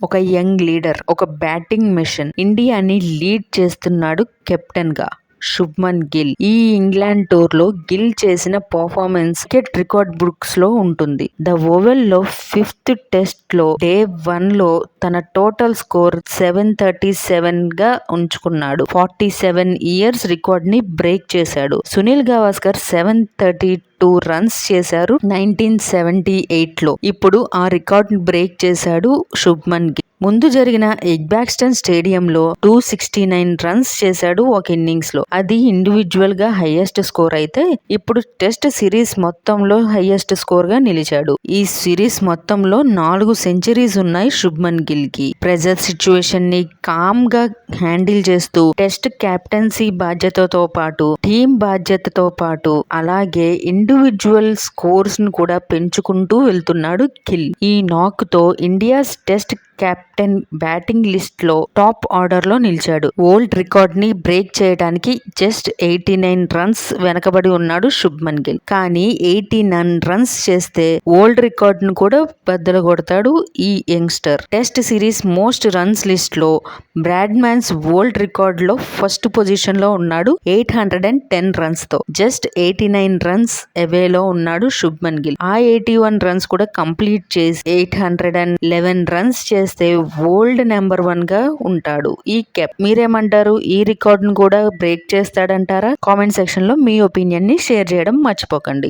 ఒక young leader ఒక batting machine. ఇండియాని లీడ్ చేస్తున్నాడు కెప్టెన్గా శుభ్మన్ గిల్. ఈ ఇంగ్లాండ్ టూర్లో గిల్ చేసిన పర్ఫార్మెన్స్ క్రికెట్ రికార్డ్ బుక్స్లో ఉంటుంది. ద ఓవెల్లో ఫిఫ్త్ టెస్ట్లో డే వన్లో తన టోటల్ స్కోర్ సెవెన్ థర్టీ సెవెన్గా ఉంచుకున్నాడు. ఫార్టీ సెవెన్ ఇయర్స్ రికార్డ్ని బ్రేక్ చేశాడు. Sunil Gavaskar seven thirty two runs చేశారు నైన్టీన్ సెవెంటీ ఎయిట్లో ఇప్పుడు ఆ రికార్డ్ బ్రేక్ చేశాడు శుభ్మన్ గిల్. ముందు జరిగిన ఎగ్బాక్స్టన్ స్టేడియంలో టూ సిక్స్టీ నైన్ రన్స్ చేశాడు ఒక ఇన్నింగ్స్లో అది ఇండివిజువల్గా హైయెస్ట్ స్కోర్ అయితే ఇప్పుడు టెస్ట్ సిరీస్ మొత్తంలో హైయెస్ట్ స్కోర్గా నిలిచాడు. ఈ సిరీస్ మొత్తంలో నాలుగు సెంచరీస్ ఉన్నాయి శుభ్మన్ గిల్కి ప్రెజర్ సిచ్యువేషన్ని కామ్గా హ్యాండిల్ చేస్తూ టెస్ట్ కెప్టెన్సీ బాధ్యతతో పాటు టీం బాధ్యతతో పాటు అలాగే ఇండివిజువల్ స్కోర్స్ను కూడా పెంచుకుంటూ వెళ్తున్నాడు కిల్. ఈ నాక్తో ఇండియాస్ టెస్ట్ కెప్టెన్ బ్యాటింగ్ లిస్ట్లో టాప్ ఆర్డర్లో నిలిచాడు. ఓల్డ్ రికార్డ్ని బ్రేక్ చేయడానికి జస్ట్ ఎయిటీ నైన్ రన్స్ వెనకబడి ఉన్నాడు శుభ్మన్ గిల్. కానీ ఎయిటీ నైన్ రన్స్ చేస్తే ఓల్డ్ రికార్డ్ను కూడా బద్దలు కొడతాడు ఈ youngster. Test series most runs లిస్ట్లో బ్రాడ్ మ్యాన్స్ ఓల్డ్ రికార్డ్లో ఫస్ట్ పొజిషన్లో ఉన్నాడు ఎయిట్ హండ్రెడ్ అండ్ టెన్ రన్స్తో జస్ట్ ఎయిటీ నైన్ రన్స్ అవేలో ఉన్నాడు శుభ్మన్ గిల్. ఆ ఎయిటీ వన్ రన్స్ కూడా కంప్లీట్ చేసి eight hundred and eleven runs చేసి చేస్తే ఓల్డ్ నెంబర్ వన్గా ఉంటాడు. ఈ కెప్ మీరేమంటారు? ఈ రికార్డును కూడా బ్రేక్ చేస్తాడంటారా? కామెంట్ సెక్షన్లో మీ ఒపీనియన్ని షేర్ చేయడం మర్చిపోకండి.